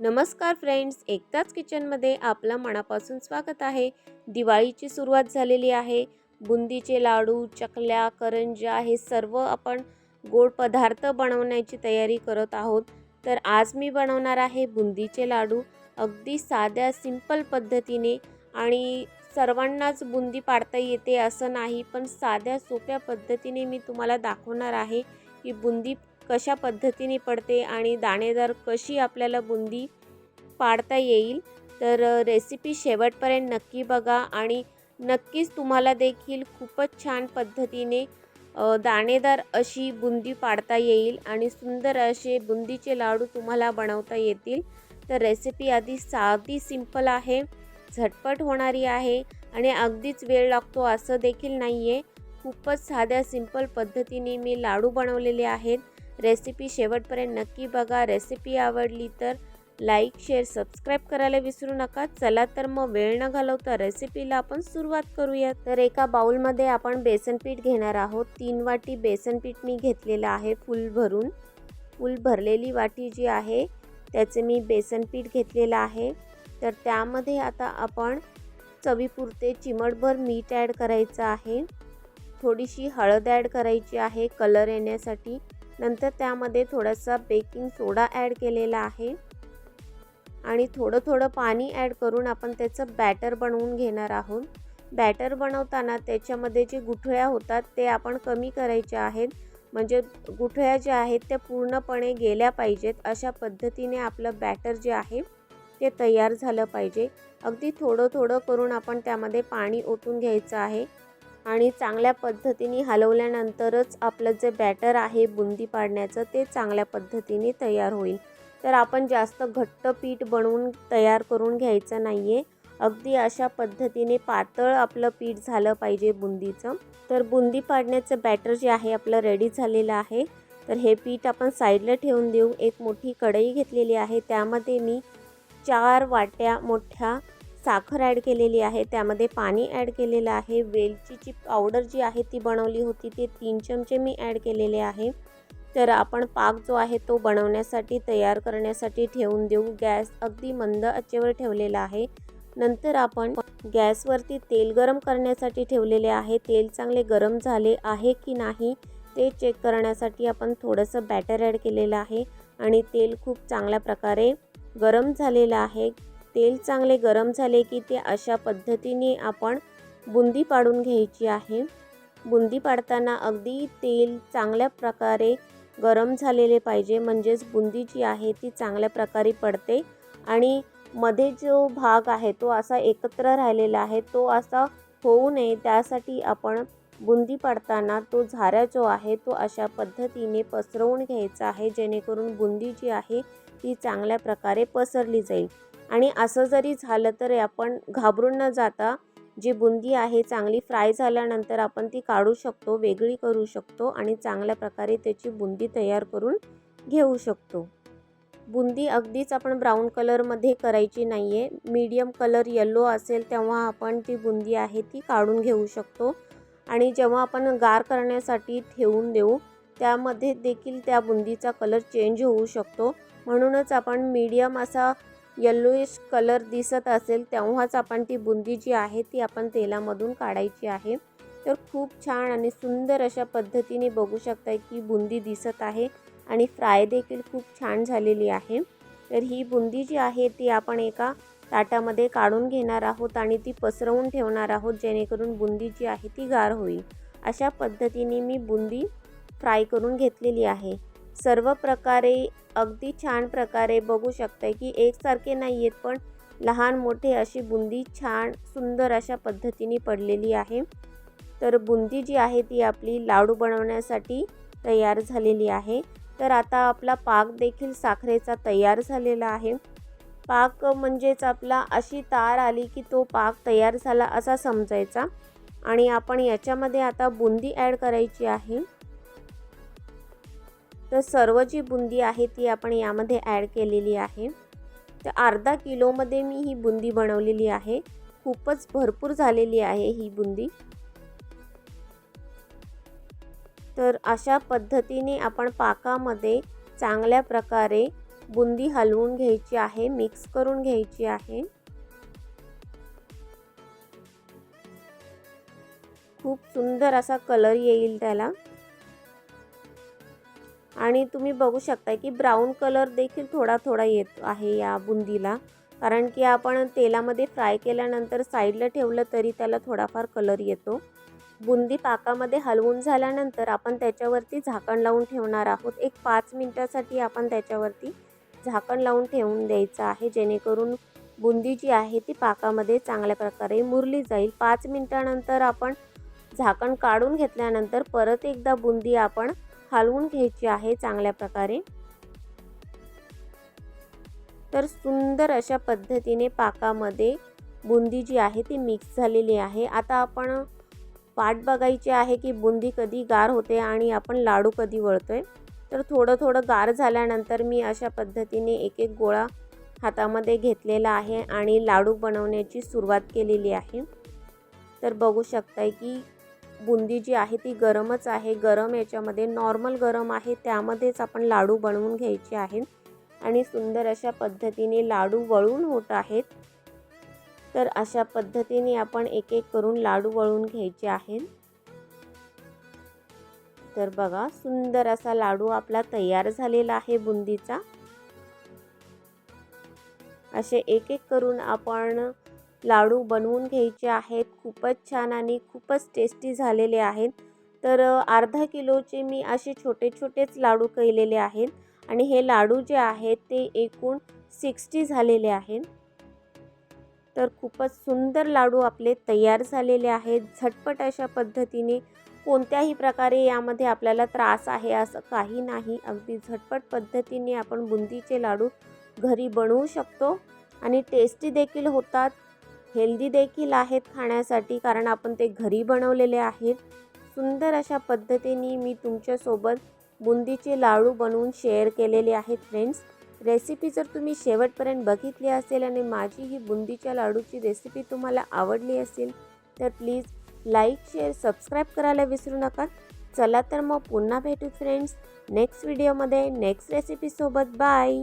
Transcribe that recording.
नमस्कार फ्रेंड्स एकताच किचनमध्ये आपलं मनापासून स्वागत आहे. दिवाळीची सुरुवात झालेली आहे. बुंदीचे लाडू चकल्या करंज्या हे सर्व आपण गोड पदार्थ बनवण्याची तयारी करत आहोत. तर आज मी बनवणार आहे बुंदीचे लाडू. अगदी साध्या सिंपल पद्धतीने आणि सर्वांनाच बुंदी पाडता येते असं नाही पण साध्या सोप्या पद्धतीने मी तुम्हाला दाखवणार आहे की बुंदी कशा पद्धतीने पडते आणि दाणेदार कशी आपल्याला बुंदी पाडता येईल तर रेसिपी शेवटपर्यंत नक्की बघा आणि नक्कीच तुम्हाला देखील खूपच छान पद्धतीने दाणेदार अशी बुंदी पाडता येईल आणि सुंदर असे बुंदीचे लाडू तुम्हाला बनवता येतील. तर रेसिपी आधी साधी सिंपल आहे झटपट होणारी आहे आणि अगदीच वेळ लागतो असं देखील नाही आहे खूपच साध्या सिंपल पद्धतीने मी लाडू बनवलेले आहेत. रेसिपी शेवटपर्यंत नक्की बघा. रेसिपी आवडली तर लाईक शेअर सबस्क्राईब करायला विसरू नका. चला तर मग वेळ न घालवता रेसिपीला आपण सुरुवात करूया. तर एका बाउलमध्ये आपण बेसन पीठ घेणार आहोत. तीन वाटी बेसन पीठ मी घेतलेलं आहे फुल भरून. फुल भरलेली वाटी जी आहे त्याचे मी बेसन पीठ घेतलेलं आहे. तर त्यामध्ये आता आपण चवीपुरते चिमटभर मीठ ॲड करायचं आहे. थोडीशी हळद ॲड करायची आहे कलर येण्यासाठी. नंतर त्यामध्ये थोडासा बेकिंग सोडा ॲड केलेला आहे. आणि थोडं थोडं पाणी ॲड करून आपण त्याचं बॅटर बनवून घेणार आहोत. बॅटर बनवताना त्याच्यामध्ये जे गुठळ्या होतात ते आपण कमी करायच्या आहेत. म्हणजे गुठळ्या ज्या आहेत त्या पूर्णपणे गेल्या पाहिजेत. अशा पद्धतीने आपलं बॅटर जे आहे ते तयार झालं पाहिजे. अगदी थोडं थोडं करून आपण त्यामध्ये पाणी ओतून घ्यायचं आहे. आणि चांगल्या पद्धतीने हलवल्यानंतरच आपलं जे बॅटर आहे बुंदी पाडण्याचं ते चांगल्या पद्धतीने तयार होईल. तर आपण जास्त घट्ट पीठ बनवून तयार करून घ्यायचं नाही आहे अगदी अशा पद्धतीने पातळ आपलं पीठ झालं पाहिजे बुंदीचं. तर बुंदी पाडण्याचं बॅटर जे आहे आपलं रेडी झालेलं आहे. तर हे पीठ आपण साईडला ठेवून देऊ. एक मोठी कढई घेतलेली आहे. त्यामध्ये मी चार वाट्या मोठ्या साखर ॲड केलेली आहे त्यामध्ये पाणी ॲड केलेलं आहे वेलचीची पावडर जी आहे ती बनवली होती ते तीन चमचे मी ॲड केलेले आहे. तर आपण पाक जो आहे तो बनवण्यासाठी तयार करण्यासाठी ठेवून देऊ. गॅस अगदी मंद आचेवर ठेवलेला आहे. नंतर आपण गॅसवरती तेल गरम करण्यासाठी ठेवलेले आहे. तेल चांगले गरम झाले आहे की नाही ते चेक करण्यासाठी आपण थोडंसं बॅटर ॲड केलेलं आहे. आणि तेल खूप चांगल्या प्रकारे गरम झालेलं आहे. तेल चांगले गरम झाले की ते अशा पद्धतीने आपण बुंदी पाडून घ्यायची आहे. बुंदी पाडताना अगदी तेल चांगल्या प्रकारे गरम झालेले पाहिजे. म्हणजेच बुंदी जी आहे ती चांगल्या प्रकारे पडते आणि मध्ये जो भाग आहे तो असा एकत्र राहिलेला आहे. तो असा होऊ नये. त्यासाठी आपण बुंदी पाडताना तो झारा जो आहे तो अशा पद्धतीने पसरवून घ्यायचा आहे जेणेकरून बुंदी जी आहे ती चांगल्या प्रकारे पसरली जाईल. आणि असं जरी झालं तरी आपण घाबरून न जाता जी बुंदी आहे चांगली फ्राय झाल्यानंतर आपण ती काढू शकतो वेगळी करू शकतो आणि चांगल्या प्रकारे त्याची बुंदी तयार करून घेऊ शकतो. बुंदी अगदीच आपण ब्राऊन कलरमध्ये करायची नाही आहे मीडियम कलर येल्लो असेल तेव्हा आपण ती बुंदी आहे ती काढून घेऊ शकतो. आणि जेव्हा आपण गार करण्यासाठी ठेवून देऊ त्यामध्ये देखील त्या बुंदीचा कलर चेंज होऊ शकतो. म्हणूनच आपण मीडियम असा यल्लोइश कलर दिसत असेल तेव्हाच आपण ती बुंदी जी आहे ती आपण तेलामधून काढायची आहे. तर खूप छान आणि सुंदर अशा पद्धतीने बघू शकताय की बुंदी दिसत आहे आणि फ्राय देखील खूप छान झालेली आहे. तर ही बुंदी जी आहे ती आपण एका ताटामध्ये काढून घेणार आहोत आणि ती पसरवून ठेवणार आहोत जेणेकरून बुंदी जी आहे ती गार होईल. अशा पद्धतीने मी बुंदी फ्राय करून घेतलेली आहे. सर्व प्रकारे अगदी छान प्रकारे बघू शकताय की एकसारखे नाही आहेत पण लहान मोठे अशी बुंदी छान सुंदर अशा पद्धतीने पडलेली आहे. तर बुंदी जी आहे ती आपली लाडू बनवण्यासाठी तयार झालेली आहे. तर आता आपला पाक देखील साखरेचा तयार झालेला आहे. पाक म्हणजेच आपला अशी तार आली की तो पाक तयार झाला असा समजायचा. आणि आपण याच्यामध्ये आता बुंदी ॲड करायची आहे. तर सर्व जी बुंदी आहे ती आपण यामध्ये ॲड केलेली आहे. तर अर्धा किलोमध्ये मी ही बुंदी बनवलेली आहे. खूपच भरपूर झालेली आहे ही बुंदी. तर अशा पद्धतीने आपण पाकामध्ये चांगल्या प्रकारे बुंदी हलवून घ्यायची आहे मिक्स करून घ्यायची आहे. खूप सुंदर असा कलर येईल त्याला. आणि तुम्ही बघू शकता की ब्राऊन कलर देखील थोडा थोडा येत आहे या बुंदीला. कारण की आपण तेलामध्ये फ्राय केल्यानंतर साईडला ठेवलं तरी त्याला थोडाफार कलर येतो. बुंदी पाकामध्ये हलवून झाल्यानंतर आपण त्याच्यावरती झाकण लावून ठेवणार आहोत. एक पाच मिनटासाठी आपण त्याच्यावरती झाकण लावून ठेवून द्यायचं आहे. जेणेकरून बुंदी जी आहे ती पाकामध्ये चांगल्या प्रकारे मुरली जाईल. पाच मिनटानंतर आपण झाकण काढून घेतल्यानंतर परत एकदा बुंदी आपण हलवून घ्यायची आहे चांगल्या प्रकारे. तर सुंदर अशा पद्धतीने पाकामध्ये बुंदी जी आहे ती मिक्स झालेली आहे. आता आपण वाट बघायची आहे की बुंदी कधी गार होते आणि आपण लाडू कधी वळतोय. तर थोडं थोडं गार झाल्यानंतर मी अशा पद्धतीने एक एक गोळा हातामध्ये घेतलेला आहे आणि लाडू बनवण्याची सुरुवात केलेली आहे. तर बघू शकताय की बुंदी जी आहे ती गरमच आहे. गरम याच्यामध्ये नॉर्मल गरम आहे. त्यामध्येच आपण लाडू बनवून घ्यायचे आहेत. आणि सुंदर अशा पद्धतीने लाडू वळून होत आहेत. तर अशा पद्धतीने आपण एक एक करून लाडू वळून घ्यायचे आहेत. तर बघा सुंदर असा लाडू आपला तयार झालेला आहे बुंदीचा. असे एक एक करून आपण लाडू बनवून घ्यायचे आहेत. खूपच छान आणि खूपच टेस्टी झालेले आहेत. तर अर्धा किलोचे मी असे छोटे छोटेच लाडू केलेले आहेत. आणि हे लाडू जे आहेत ते एकूण सिक्स्टी झालेले आहेत. तर खूपच सुंदर लाडू आपले तयार झालेले आहेत. झटपट अशा पद्धतीने कोणत्याही प्रकारे यामध्ये आपल्याला त्रास आहे असं काही नाही. अगदी झटपट पद्धतीने आपण बुंदीचे लाडू घरी बनवू शकतो. आणि टेस्टी देखील होतात. हेल्दी देखील आहेत खाण्यासाठी कारण आपण ते घरी बनवलेले आहेत. सुंदर अशा पद्धतीने मी तुमच्यासोबत बुंदीचे लाडू बनवून शेअर केलेले आहेत फ्रेंड्स रेसिपी जर तुम्ही शेवटपर्यंत बघितली असेल आणि माझी ही बुंदीच्या लाडूची रेसिपी तुम्हाला आवडली असेल तर प्लीज लाईक शेअर सबस्क्राईब करायला विसरू नका. चला तर मग पुन्हा भेटू फ्रेंड्स नेक्स्ट व्हिडिओमध्ये नेक्स्ट रेसिपीसोबत बाय